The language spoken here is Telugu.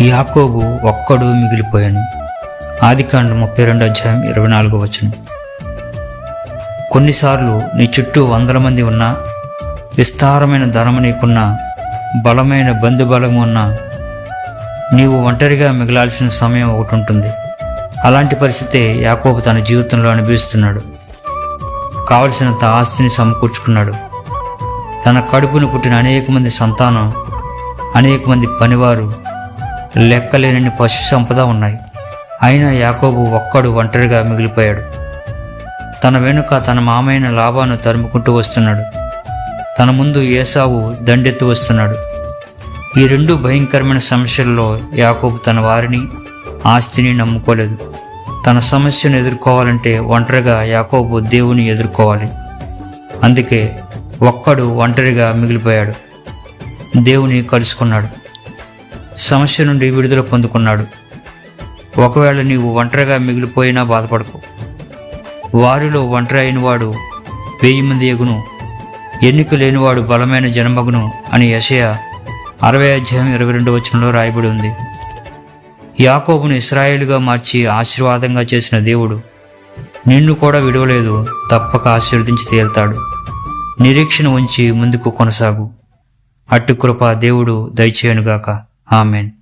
యాకోబు ఒక్కడు మిగిలిపోయాను. ఆదికాండం ముప్పై రెండు అధ్యాయం ఇరవై నాలుగు వచనం. కొన్నిసార్లు నీ చుట్టూ వందల మంది ఉన్నా విస్తారమైన ధనము నీకున్నా బలమైన బంధుబలం ఉన్నా నీవు ఒంటరిగా మిగలాల్సిన సమయం ఒకటి ఉంటుంది. అలాంటి పరిస్థితే యాకోబు తన జీవితంలో అనుభవిస్తున్నాడు. కావలసినంత ఆస్తిని సమకూర్చుకున్నాడు. తన కడుపును పుట్టిన అనేక మంది సంతానం అనేక మంది పనివారు లెక్కలేనన్ని పశు సంపద ఉన్నాయి. అయినా యాకోబు ఒక్కడు ఒంటరిగా మిగిలిపోయాడు. తన వెనుక తన మామైన లాభాను తరుముకుంటూ వస్తున్నాడు. తన ముందు ఏసావు దండెత్తు వస్తున్నాడు. ఈ రెండు భయంకరమైన సమస్యల్లో యాకోబు తన వారిని ఆస్తిని నమ్ముకోలేదు. తన సమస్యను ఎదుర్కోవాలంటే ఒంటరిగా యాకోబు దేవుని ఎదుర్కోవాలి. అందుకే ఒక్కడు ఒంటరిగా మిగిలిపోయాడు. దేవుని కలుసుకున్నాడు. సమస్య నుండి విడుదల పొందుకున్నాడు. ఒకవేళ నీవు ఒంటరిగా మిగిలిపోయినా బాధపడకు. వారిలో ఒంటరి అయినవాడు వెయ్యి మంది ఎగును. ఎన్నిక లేనివాడు బలమైన జనమగును అని యషయ అరవై అధ్యాయం ఇరవై రెండు వచనంలో రాయబడి ఉంది. యాకోబును ఇస్రాయేల్గా మార్చి ఆశీర్వాదంగా చేసిన దేవుడు నిన్ను కూడా విడవలేదు తప్పక ఆశీర్వదించి తీరుతాడు. నిరీక్షణ ఉంచి ముందుకు కొనసాగు. అట్టు కృప దేవుడు దయచేయనుగాక. Amen.